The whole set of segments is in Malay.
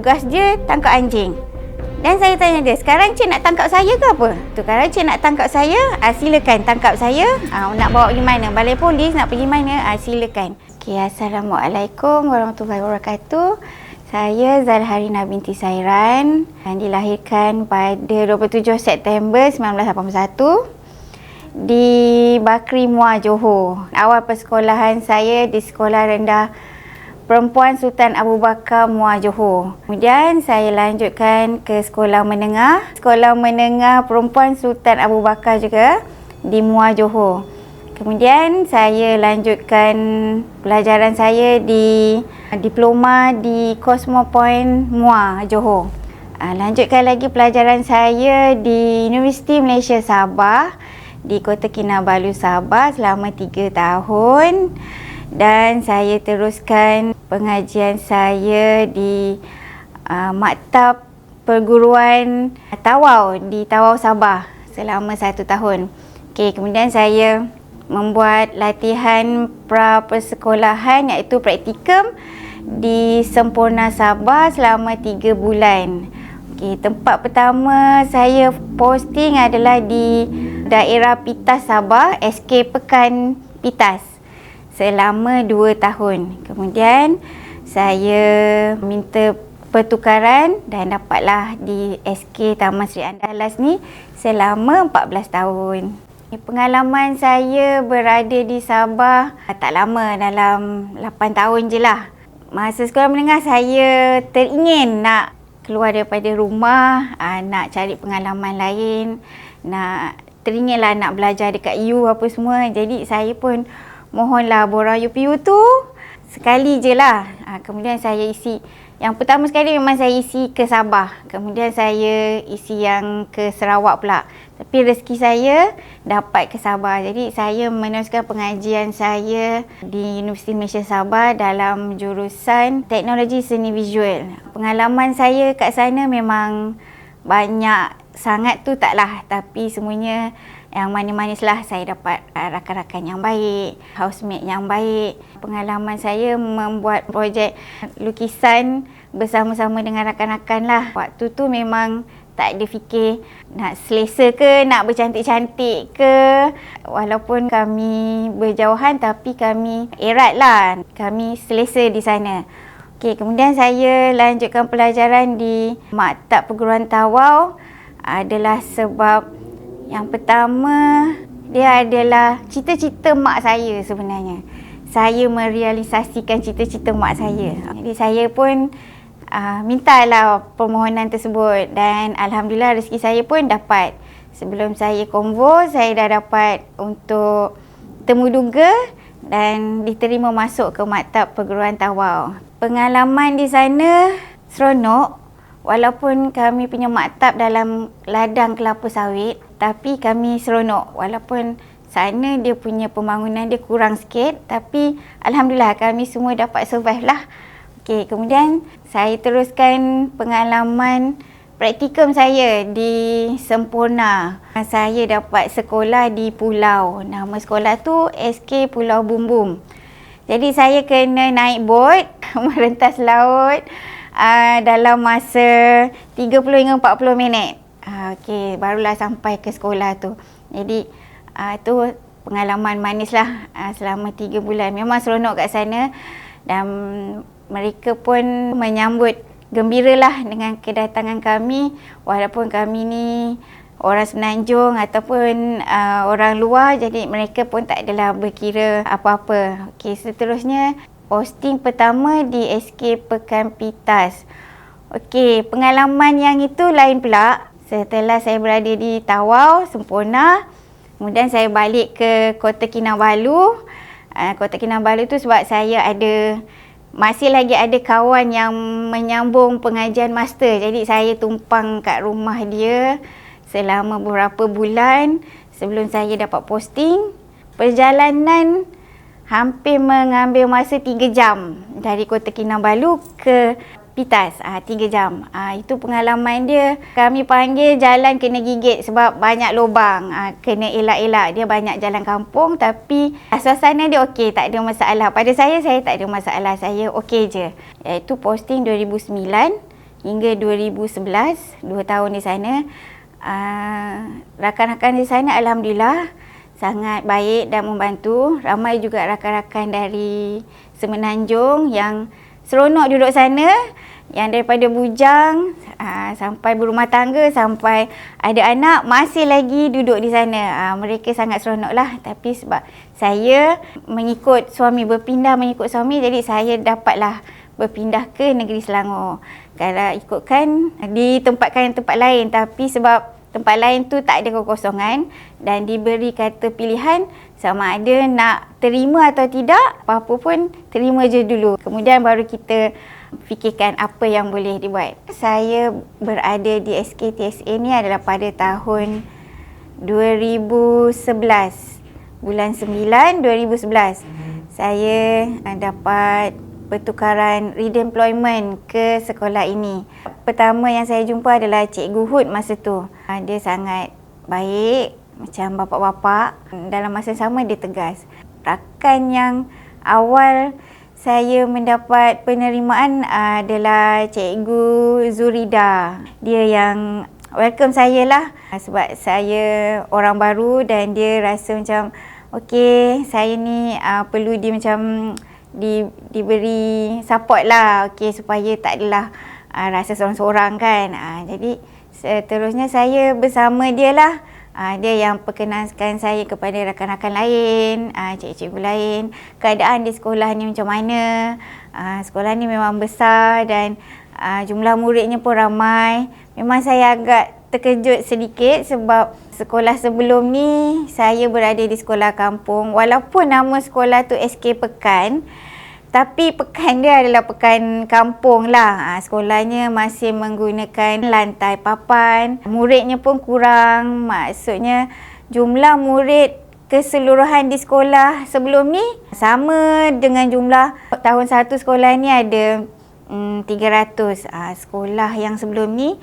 tugas dia tangkap anjing. Dan saya tanya dia, sekarang cik nak tangkap saya ke apa? Tu kalau cik nak tangkap saya, ah, silakan tangkap saya. Ah, nak bawa pergi mana? Balai polis nak pergi mana? Ah, silakan. Okay, Assalamualaikum warahmatullahi wabarakatuh. Saya Zalharina binti Sairan dan dilahirkan pada 27 September 1981 di Bakri Muar Johor. Awal persekolahan saya di Sekolah Rendah Perempuan Sultan Abu Bakar Muar Johor. Kemudian saya lanjutkan ke sekolah menengah. Sekolah menengah Perempuan Sultan Abu Bakar juga di Muar Johor. Kemudian saya lanjutkan pelajaran saya di diploma di Cosmo Point Muar Johor. Ah, lanjutkan lagi pelajaran saya di Universiti Malaysia Sabah di Kota Kinabalu Sabah selama 3 tahun dan saya teruskan pengajian saya di uh, Maktab Perguruan Tawau di Tawau Sabah selama satu tahun. Okay, kemudian saya membuat latihan pra persekolahan iaitu praktikum di Sempurna Sabah selama tiga bulan. Okay, tempat pertama saya posting adalah di daerah Pitas Sabah, SK Pekan Pitas selama 2 tahun. Kemudian saya minta pertukaran dan dapatlah di SK Taman Sri Andalas ni selama 14 tahun. Pengalaman saya berada di Sabah tak lama dalam 8 tahun je lah. Masa sekolah menengah saya teringin nak keluar daripada rumah, ah, nak cari pengalaman lain, nak teringinlah nak belajar dekat U apa semua. Jadi saya pun mohonlah borang UPU tu sekali je lah. Ha, kemudian saya isi, yang pertama sekali memang saya isi ke Sabah. Kemudian saya isi yang ke Sarawak pula. Tapi rezeki saya dapat ke Sabah. Jadi saya meneruskan pengajian saya di Universiti Malaysia Sabah dalam jurusan Teknologi Seni Visual. Pengalaman saya kat sana memang banyak sangat tu taklah. Tapi semuanya yang manis-manis lah saya dapat uh, rakan-rakan yang baik, housemate yang baik. Pengalaman saya membuat projek lukisan bersama-sama dengan rakan-rakan lah. Waktu tu memang tak ada fikir nak selesa ke, nak bercantik-cantik ke. Walaupun kami berjauhan tapi kami erat lah. Kami selesa di sana. Okay, kemudian saya lanjutkan pelajaran di Maktab Perguruan Tawau adalah sebab yang pertama, dia adalah cita-cita mak saya sebenarnya. Saya merealisasikan cita-cita mak saya. Jadi saya pun uh, mintalah permohonan tersebut dan Alhamdulillah rezeki saya pun dapat. Sebelum saya konvo, saya dah dapat untuk temu duga dan diterima masuk ke Maktab Perguruan Tawau. Pengalaman di sana seronok walaupun kami punya maktab dalam ladang kelapa sawit tapi kami seronok walaupun sana dia punya pembangunan dia kurang sikit tapi alhamdulillah kami semua dapat survive lah. Okey, kemudian saya teruskan pengalaman praktikum saya di Sempurna. Saya dapat sekolah di pulau. Nama sekolah tu SK Pulau Bumbum. Jadi saya kena naik bot merentas laut uh, dalam masa 30 hingga 40 minit. Uh, Okey, barulah sampai ke sekolah tu. Jadi uh, tu pengalaman manis lah uh, selama tiga bulan. Memang seronok kat sana dan mereka pun menyambut gembira lah dengan kedatangan kami walaupun kami ni orang Semenanjung ataupun uh, orang luar jadi mereka pun tak adalah berkira apa-apa. Okey, seterusnya posting pertama di SK Pekan Pitas. Okey, pengalaman yang itu lain pula setelah saya berada di Tawau, Sempurna, kemudian saya balik ke Kota Kinabalu. Uh, Kota Kinabalu tu sebab saya ada masih lagi ada kawan yang menyambung pengajian master. Jadi saya tumpang kat rumah dia selama beberapa bulan sebelum saya dapat posting. Perjalanan hampir mengambil masa 3 jam dari Kota Kinabalu ke Pitas ah ha, 3 jam. Ah ha, itu pengalaman dia. Kami panggil jalan kena gigit sebab banyak lubang. Ah ha, kena elak-elak. Dia banyak jalan kampung tapi suasana dia okey, tak ada masalah. Pada saya saya tak ada masalah. Saya okey je. Iaitu posting 2009 hingga 2011, 2 tahun di sana. Uh, rakan-rakan di sana Alhamdulillah sangat baik dan membantu. Ramai juga rakan-rakan dari Semenanjung yang seronok duduk sana yang daripada bujang aa, ah, sampai berumah tangga sampai ada anak masih lagi duduk di sana. Aa, ah, mereka sangat seronok lah tapi sebab saya mengikut suami berpindah mengikut suami jadi saya dapatlah berpindah ke negeri Selangor. Kalau ikutkan ditempatkan tempat lain tapi sebab tempat lain tu tak ada kekosongan dan diberi kata pilihan sama ada nak terima atau tidak apa-apa pun terima je dulu. Kemudian baru kita fikirkan apa yang boleh dibuat. Saya berada di SKTSA ni adalah pada tahun 2011. Bulan 9 2011. Saya uh, dapat pertukaran redeployment ke sekolah ini. Pertama yang saya jumpa adalah Cikgu Hud masa tu. Uh, dia sangat baik macam bapa-bapa. Dalam masa sama dia tegas. Rakan yang awal saya mendapat penerimaan adalah Cikgu Zurida. Dia yang welcome saya lah sebab saya orang baru dan dia rasa macam okey saya ni uh, perlu dia macam di, diberi support lah okey supaya tak adalah uh, rasa seorang-seorang kan. Uh, jadi seterusnya saya bersama dia lah Uh, dia yang perkenalkan saya kepada rakan-rakan lain, uh, cikgu-cikgu lain, keadaan di sekolah ni macam mana. Uh, sekolah ni memang besar dan uh, jumlah muridnya pun ramai. Memang saya agak terkejut sedikit sebab sekolah sebelum ni saya berada di sekolah kampung. Walaupun nama sekolah tu SK Pekan, tapi pekan dia adalah pekan kampung lah. Ha, sekolahnya masih menggunakan lantai papan. Muridnya pun kurang. Maksudnya jumlah murid keseluruhan di sekolah sebelum ni sama dengan jumlah tahun satu sekolah ni ada hmm, 300. Ha, sekolah yang sebelum ni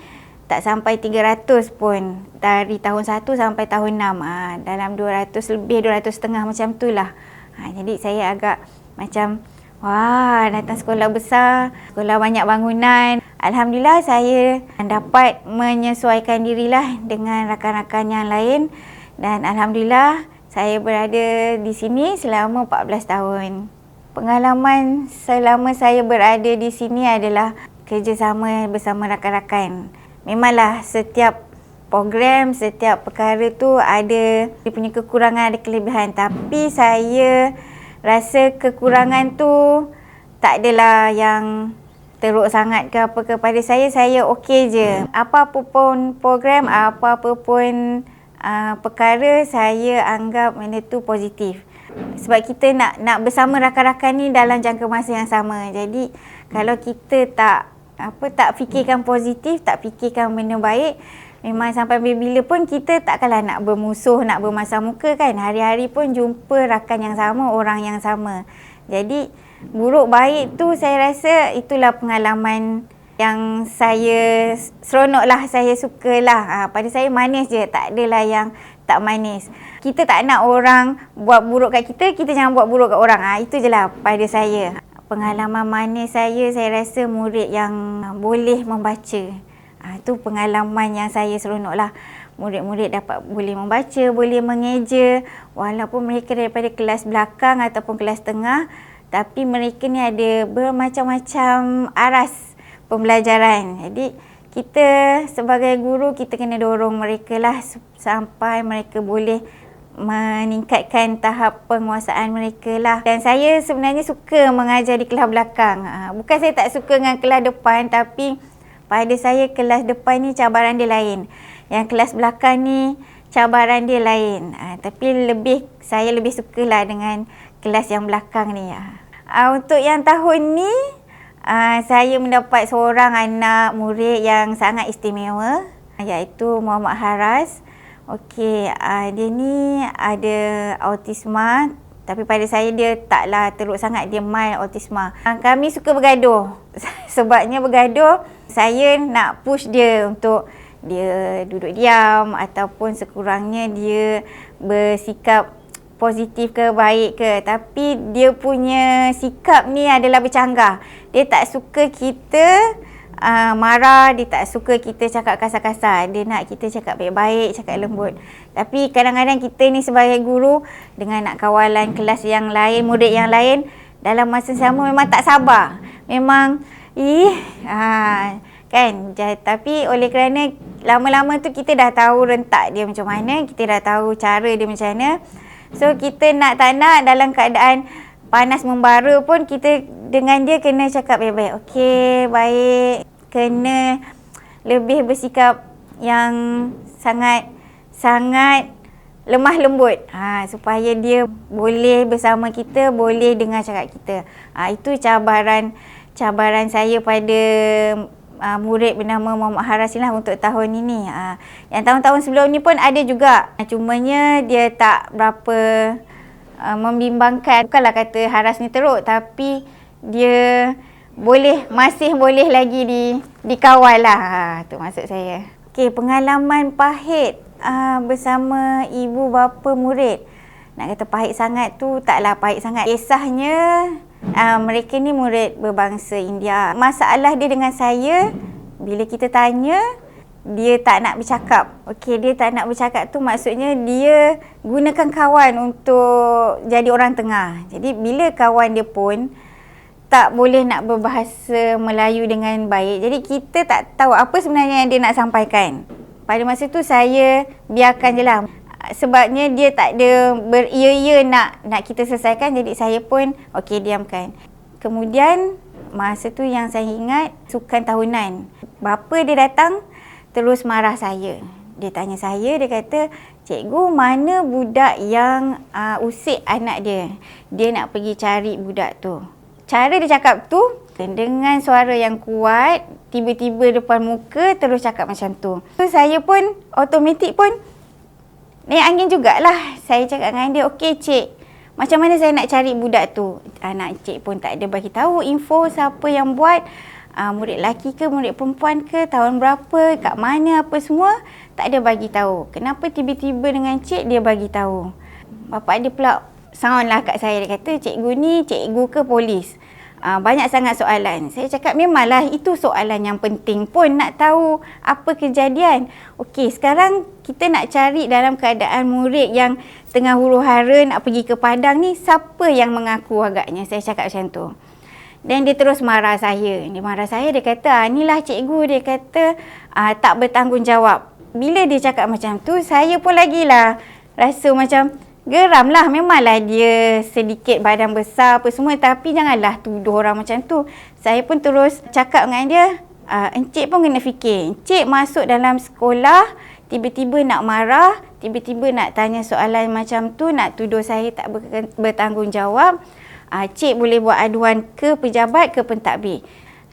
tak sampai 300 pun dari tahun 1 sampai tahun 6 ha, dalam 200 lebih 200 setengah macam tu lah ha, jadi saya agak macam Wah, datang sekolah besar, sekolah banyak bangunan. Alhamdulillah saya dapat menyesuaikan dirilah dengan rakan-rakan yang lain dan alhamdulillah saya berada di sini selama 14 tahun. Pengalaman selama saya berada di sini adalah kerjasama bersama rakan-rakan. Memanglah setiap program, setiap perkara tu ada dia punya kekurangan, ada kelebihan. Tapi saya rasa kekurangan tu tak adalah yang teruk sangat ke apa kepada saya saya okey je. Apa-apa pun program apa-apa pun uh, perkara saya anggap benda tu positif. Sebab kita nak nak bersama rakan-rakan ni dalam jangka masa yang sama. Jadi kalau kita tak apa tak fikirkan positif tak fikirkan benda baik Memang sampai bila pun kita takkanlah nak bermusuh, nak bermasam muka kan. Hari-hari pun jumpa rakan yang sama, orang yang sama. Jadi buruk baik tu saya rasa itulah pengalaman yang saya seronok lah, saya suka lah. Ha, pada saya manis je, tak adalah yang tak manis. Kita tak nak orang buat buruk kat kita, kita jangan buat buruk kat orang. Ha, itu je lah pada saya. Pengalaman manis saya, saya rasa murid yang boleh membaca. Itu pengalaman yang saya seronok lah. Murid-murid dapat boleh membaca, boleh mengeja walaupun mereka daripada kelas belakang ataupun kelas tengah tapi mereka ni ada bermacam-macam aras pembelajaran. Jadi kita sebagai guru kita kena dorong mereka lah sampai mereka boleh meningkatkan tahap penguasaan mereka lah. Dan saya sebenarnya suka mengajar di kelas belakang. Ha, bukan saya tak suka dengan kelas depan tapi pada saya kelas depan ni cabaran dia lain. Yang kelas belakang ni cabaran dia lain. Ha, tapi lebih saya lebih sukalah dengan kelas yang belakang ni. Ha, untuk yang tahun ni ha, saya mendapat seorang anak murid yang sangat istimewa iaitu Muhammad Haras. Okey, ha, dia ni ada autisma tapi pada saya dia taklah teruk sangat dia mild autisma. Ha, kami suka bergaduh. Sebabnya bergaduh saya nak push dia untuk dia duduk diam ataupun sekurangnya dia bersikap positif ke baik ke tapi dia punya sikap ni adalah bercanggah dia tak suka kita uh, marah, dia tak suka kita cakap kasar-kasar. Dia nak kita cakap baik-baik, cakap lembut. Tapi kadang-kadang kita ni sebagai guru dengan nak kawalan kelas yang lain, murid yang lain, dalam masa sama memang tak sabar. Memang, ih, uh, kan tapi oleh kerana lama-lama tu kita dah tahu rentak dia macam mana kita dah tahu cara dia macam mana so kita nak tak nak dalam keadaan panas membara pun kita dengan dia kena cakap baik-baik okey baik kena lebih bersikap yang sangat sangat lemah lembut ha, supaya dia boleh bersama kita boleh dengar cakap kita ha, itu cabaran cabaran saya pada uh, murid bernama Muhammad Harasin lah untuk tahun ini. Uh, yang tahun-tahun sebelum ni pun ada juga. Cumanya dia tak berapa uh, membimbangkan. Bukanlah kata Haras ni teruk tapi dia boleh masih boleh lagi di dikawal lah. Ha, tu maksud saya. Okey, pengalaman pahit uh, bersama ibu bapa murid. Nak kata pahit sangat tu taklah pahit sangat. Kisahnya uh, mereka ni murid berbangsa India. Masalah dia dengan saya, bila kita tanya, dia tak nak bercakap. Okey, dia tak nak bercakap tu maksudnya dia gunakan kawan untuk jadi orang tengah. Jadi bila kawan dia pun tak boleh nak berbahasa Melayu dengan baik. Jadi kita tak tahu apa sebenarnya yang dia nak sampaikan. Pada masa tu saya biarkan je lah sebabnya dia tak ada beria-ia nak nak kita selesaikan jadi saya pun okey diamkan. Kemudian masa tu yang saya ingat sukan tahunan. Bapa dia datang terus marah saya. Dia tanya saya dia kata, "Cikgu, mana budak yang uh, usik anak dia? Dia nak pergi cari budak tu." Cara dia cakap tu dengan suara yang kuat, tiba-tiba depan muka terus cakap macam tu. So, saya pun automatik pun Naik angin jugalah. Saya cakap dengan dia, okey cik. Macam mana saya nak cari budak tu? Anak cik pun tak ada bagi tahu info siapa yang buat. Uh, murid lelaki ke, murid perempuan ke, tahun berapa, kat mana, apa semua. Tak ada bagi tahu. Kenapa tiba-tiba dengan cik dia bagi tahu? Bapak dia pula sound lah kat saya. Dia kata, cikgu ni cikgu ke polis? Uh, banyak sangat soalan. Saya cakap memanglah itu soalan yang penting pun nak tahu apa kejadian. Okey, sekarang kita nak cari dalam keadaan murid yang tengah huru hara nak pergi ke Padang ni, siapa yang mengaku agaknya? Saya cakap macam tu. Dan dia terus marah saya. Dia marah saya, dia kata, ah, inilah cikgu. Dia kata, ah, tak bertanggungjawab. Bila dia cakap macam tu, saya pun lagi lah rasa macam, Geram lah memanglah dia sedikit badan besar apa semua tapi janganlah tuduh orang macam tu. Saya pun terus cakap dengan dia, uh, encik pun kena fikir. Encik masuk dalam sekolah tiba-tiba nak marah, tiba-tiba nak tanya soalan macam tu, nak tuduh saya tak bertanggungjawab. Uh, cik boleh buat aduan ke pejabat ke pentadbir.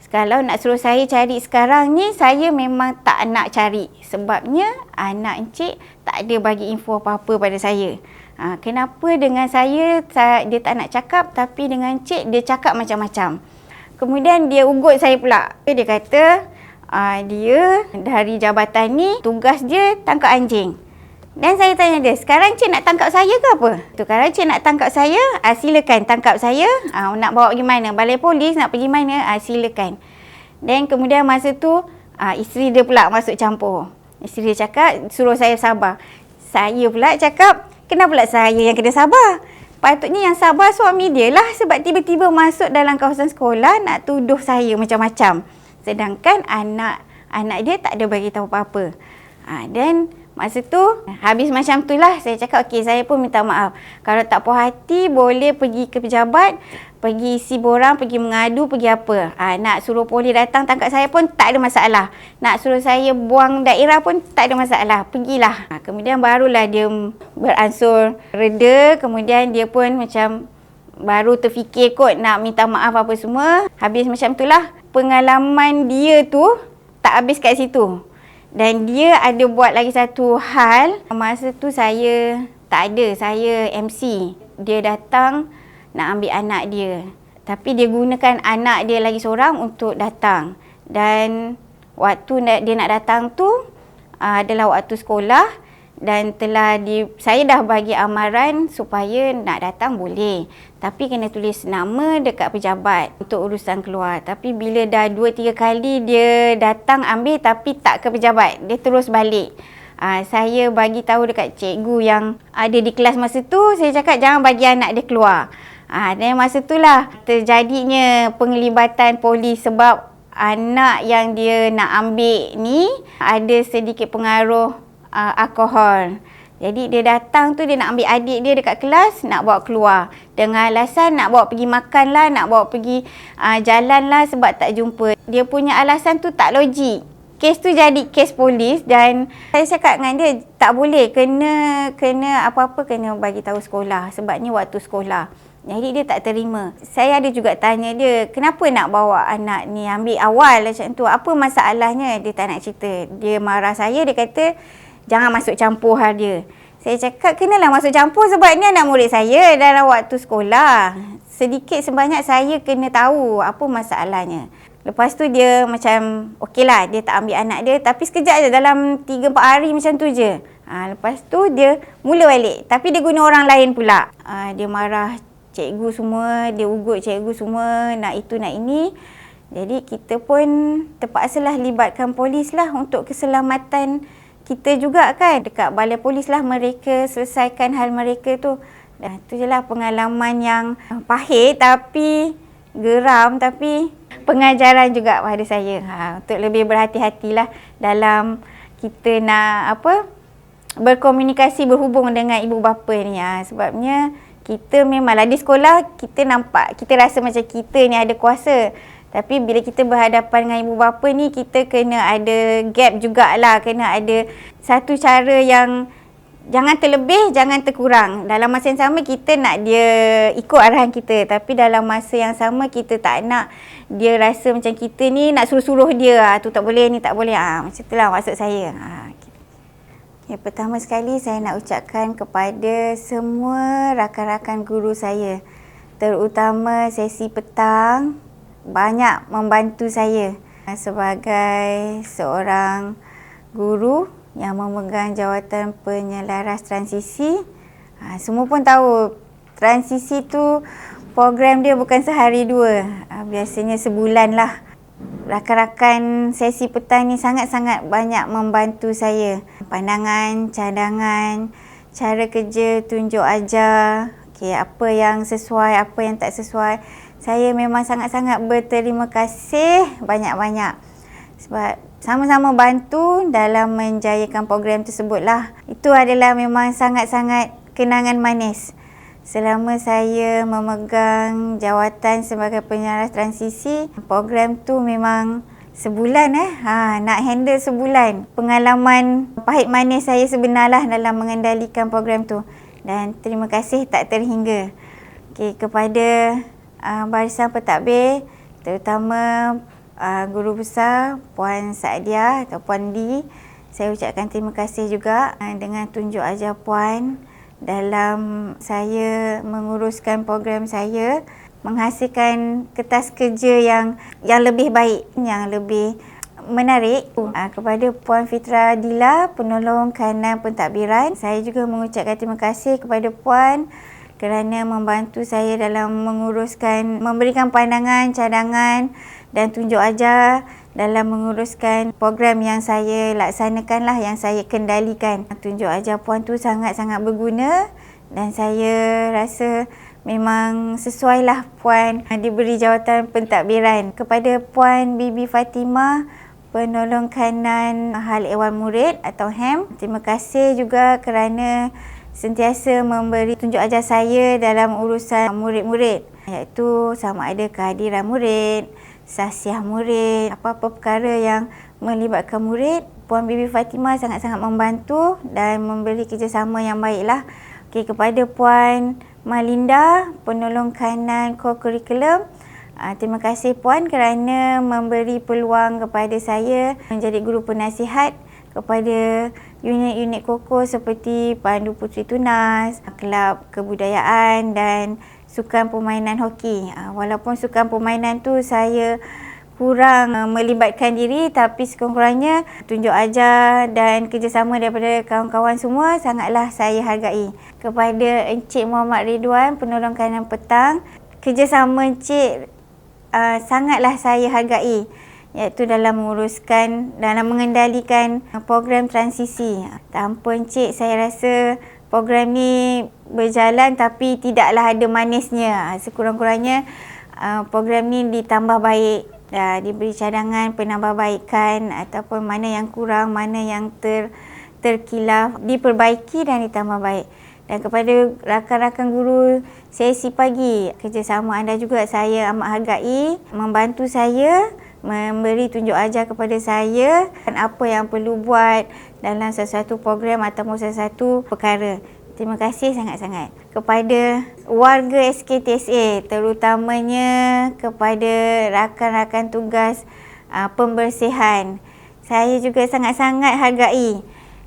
Kalau nak suruh saya cari sekarang ni, saya memang tak nak cari. Sebabnya anak encik tak ada bagi info apa-apa pada saya. Ha, kenapa dengan saya dia tak nak cakap tapi dengan cik dia cakap macam-macam. Kemudian dia ugut saya pula. Dia kata uh, dia dari jabatan ni tugas dia tangkap anjing. Dan saya tanya dia, sekarang cik nak tangkap saya ke apa? Tu kalau cik nak tangkap saya, uh, silakan tangkap saya. Uh, nak bawa pergi mana? Balai polis nak pergi mana? Uh, silakan. Dan kemudian masa tu uh, isteri dia pula masuk campur. Isteri dia cakap suruh saya sabar. Saya pula cakap Kenapa pula saya yang kena sabar? Patutnya yang sabar suami dia lah sebab tiba-tiba masuk dalam kawasan sekolah nak tuduh saya macam-macam. Sedangkan anak anak dia tak ada bagi tahu apa-apa. Ha, dan Masa tu habis macam tu lah saya cakap okey saya pun minta maaf. Kalau tak puas hati boleh pergi ke pejabat, pergi isi borang, pergi mengadu, pergi apa. Ha, nak suruh polis datang tangkap saya pun tak ada masalah. Nak suruh saya buang daerah pun tak ada masalah. Pergilah. Ha, kemudian barulah dia beransur reda. Kemudian dia pun macam baru terfikir kot nak minta maaf apa semua. Habis macam tu lah pengalaman dia tu tak habis kat situ. Dan dia ada buat lagi satu hal. Masa tu saya tak ada. Saya MC. Dia datang nak ambil anak dia. Tapi dia gunakan anak dia lagi seorang untuk datang. Dan waktu dia nak datang tu adalah waktu sekolah. Dan telah di saya dah bagi amaran supaya nak datang boleh. Tapi kena tulis nama dekat pejabat untuk urusan keluar. Tapi bila dah 2 3 kali dia datang ambil tapi tak ke pejabat dia terus balik. Uh, saya bagi tahu dekat cikgu yang ada di kelas masa tu saya cakap jangan bagi anak dia keluar. Uh, dan masa itulah terjadinya penglibatan polis sebab anak yang dia nak ambil ni ada sedikit pengaruh uh, alkohol. Jadi dia datang tu dia nak ambil adik dia dekat kelas nak bawa keluar dengan alasan nak bawa pergi makan lah, nak bawa pergi uh, jalan lah sebab tak jumpa. Dia punya alasan tu tak logik. Kes tu jadi kes polis dan saya cakap dengan dia tak boleh kena kena apa-apa kena bagi tahu sekolah sebab ni waktu sekolah. Jadi dia tak terima. Saya ada juga tanya dia, kenapa nak bawa anak ni ambil awal macam tu? Apa masalahnya? Dia tak nak cerita. Dia marah saya, dia kata jangan masuk campur hal dia. Saya cakap kenalah masuk campur sebab ni anak murid saya dalam waktu sekolah. Sedikit sebanyak saya kena tahu apa masalahnya. Lepas tu dia macam okeylah dia tak ambil anak dia tapi sekejap je dalam 3 4 hari macam tu je. Ha, lepas tu dia mula balik tapi dia guna orang lain pula. Ha, dia marah cikgu semua, dia ugut cikgu semua nak itu nak ini. Jadi kita pun terpaksalah libatkan polis lah untuk keselamatan kita juga kan dekat balai polis lah mereka selesaikan hal mereka tu. Dan tu je lah pengalaman yang pahit tapi geram tapi pengajaran juga pada saya. Ha, untuk lebih berhati-hatilah dalam kita nak apa berkomunikasi berhubung dengan ibu bapa ni. Ha, sebabnya kita memanglah di sekolah kita nampak kita rasa macam kita ni ada kuasa. Tapi bila kita berhadapan dengan ibu bapa ni kita kena ada gap jugalah, kena ada satu cara yang jangan terlebih, jangan terkurang. Dalam masa yang sama kita nak dia ikut arahan kita, tapi dalam masa yang sama kita tak nak dia rasa macam kita ni nak suruh-suruh dia, ah tu tak boleh, ni tak boleh. Ah macam itulah maksud saya. Ah Ya, pertama sekali saya nak ucapkan kepada semua rakan-rakan guru saya terutama sesi petang banyak membantu saya sebagai seorang guru yang memegang jawatan penyelaras transisi. Ha, semua pun tahu transisi tu program dia bukan sehari dua. Ha, biasanya sebulan lah. Rakan-rakan sesi petang ni sangat-sangat banyak membantu saya. Pandangan, cadangan, cara kerja, tunjuk ajar. Okay, apa yang sesuai, apa yang tak sesuai saya memang sangat-sangat berterima kasih banyak-banyak sebab sama-sama bantu dalam menjayakan program tersebut lah. Itu adalah memang sangat-sangat kenangan manis. Selama saya memegang jawatan sebagai penyaras transisi, program tu memang sebulan eh. Ha, nak handle sebulan. Pengalaman pahit manis saya sebenarlah dalam mengendalikan program tu. Dan terima kasih tak terhingga. Okay, kepada uh, barisan pentadbir terutama uh, guru besar Puan Saadia atau Puan Di saya ucapkan terima kasih juga uh, dengan tunjuk ajar Puan dalam saya menguruskan program saya menghasilkan kertas kerja yang yang lebih baik yang lebih menarik kepada Puan Fitra Dila penolong kanan pentadbiran. Saya juga mengucapkan terima kasih kepada Puan kerana membantu saya dalam menguruskan, memberikan pandangan, cadangan dan tunjuk ajar dalam menguruskan program yang saya laksanakan lah, yang saya kendalikan. Tunjuk ajar puan tu sangat-sangat berguna dan saya rasa memang sesuai lah puan diberi jawatan pentadbiran. Kepada puan Bibi Fatimah, penolong kanan hal ewan murid atau HEM, terima kasih juga kerana sentiasa memberi tunjuk ajar saya dalam urusan murid-murid iaitu sama ada kehadiran murid, sasiah murid, apa-apa perkara yang melibatkan murid. Puan Bibi Fatimah sangat-sangat membantu dan memberi kerjasama yang baiklah. Okey kepada Puan Malinda, penolong kanan co-curriculum. Uh, terima kasih Puan kerana memberi peluang kepada saya menjadi guru penasihat kepada unit-unit koko seperti Pandu Puteri Tunas, Kelab Kebudayaan dan Sukan Permainan Hoki. Ah, walaupun sukan permainan tu saya kurang uh, melibatkan diri tapi sekurang-kurangnya tunjuk ajar dan kerjasama daripada kawan-kawan semua sangatlah saya hargai. Kepada Encik Muhammad Ridwan, penolong kanan petang, kerjasama Encik uh, sangatlah saya hargai iaitu dalam menguruskan dalam mengendalikan program transisi. Tanpa Encik saya rasa program ni berjalan tapi tidaklah ada manisnya. Sekurang-kurangnya uh, program ni ditambah baik uh, diberi cadangan penambahbaikan ataupun mana yang kurang, mana yang ter terkilaf, diperbaiki dan ditambah baik. Dan kepada rakan-rakan guru sesi pagi, kerjasama anda juga saya amat hargai, membantu saya, memberi tunjuk ajar kepada saya dan apa yang perlu buat dalam sesuatu program ataupun sesuatu perkara. Terima kasih sangat-sangat kepada warga SKTSA terutamanya kepada rakan-rakan tugas uh, pembersihan. Saya juga sangat-sangat hargai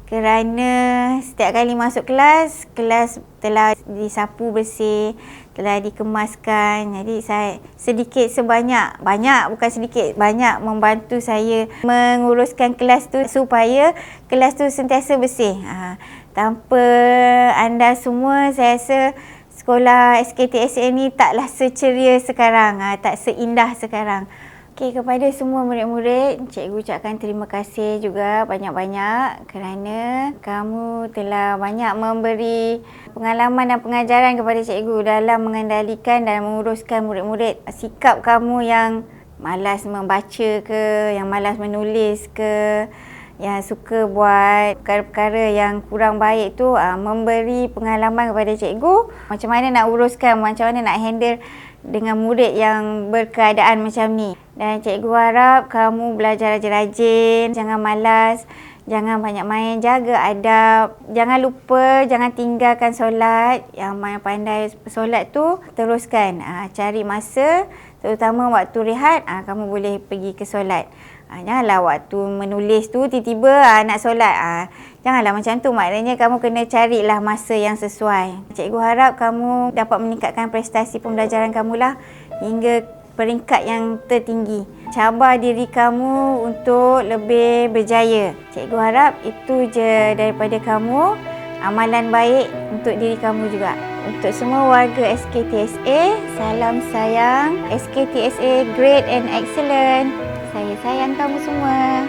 kerana setiap kali masuk kelas, kelas telah disapu bersih, telah dikemaskan. Jadi saya sedikit sebanyak, banyak bukan sedikit, banyak membantu saya menguruskan kelas tu supaya kelas tu sentiasa bersih. Ha tanpa anda semua saya rasa sekolah SKTSA ni taklah seceria sekarang, ha, tak seindah sekarang. Okey, kepada semua murid-murid, cikgu ucapkan terima kasih juga banyak-banyak kerana kamu telah banyak memberi pengalaman dan pengajaran kepada cikgu dalam mengendalikan dan menguruskan murid-murid. Sikap kamu yang malas membaca ke, yang malas menulis ke, yang suka buat perkara-perkara yang kurang baik tu uh, memberi pengalaman kepada cikgu macam mana nak uruskan macam mana nak handle dengan murid yang berkeadaan macam ni dan cikgu harap kamu belajar rajin-rajin jangan malas jangan banyak main jaga adab jangan lupa jangan tinggalkan solat yang mana pandai solat tu teruskan uh, cari masa terutama waktu rehat uh, kamu boleh pergi ke solat Ha, janganlah waktu menulis tu tiba-tiba ha, nak solat. Ha, janganlah macam tu. Maknanya kamu kena carilah masa yang sesuai. Cikgu harap kamu dapat meningkatkan prestasi pembelajaran kamu lah hingga peringkat yang tertinggi. Cabar diri kamu untuk lebih berjaya. Cikgu harap itu je daripada kamu. Amalan baik untuk diri kamu juga. Untuk semua warga SKTSA, salam sayang. SKTSA great and excellent. Saya sayang kamu semua.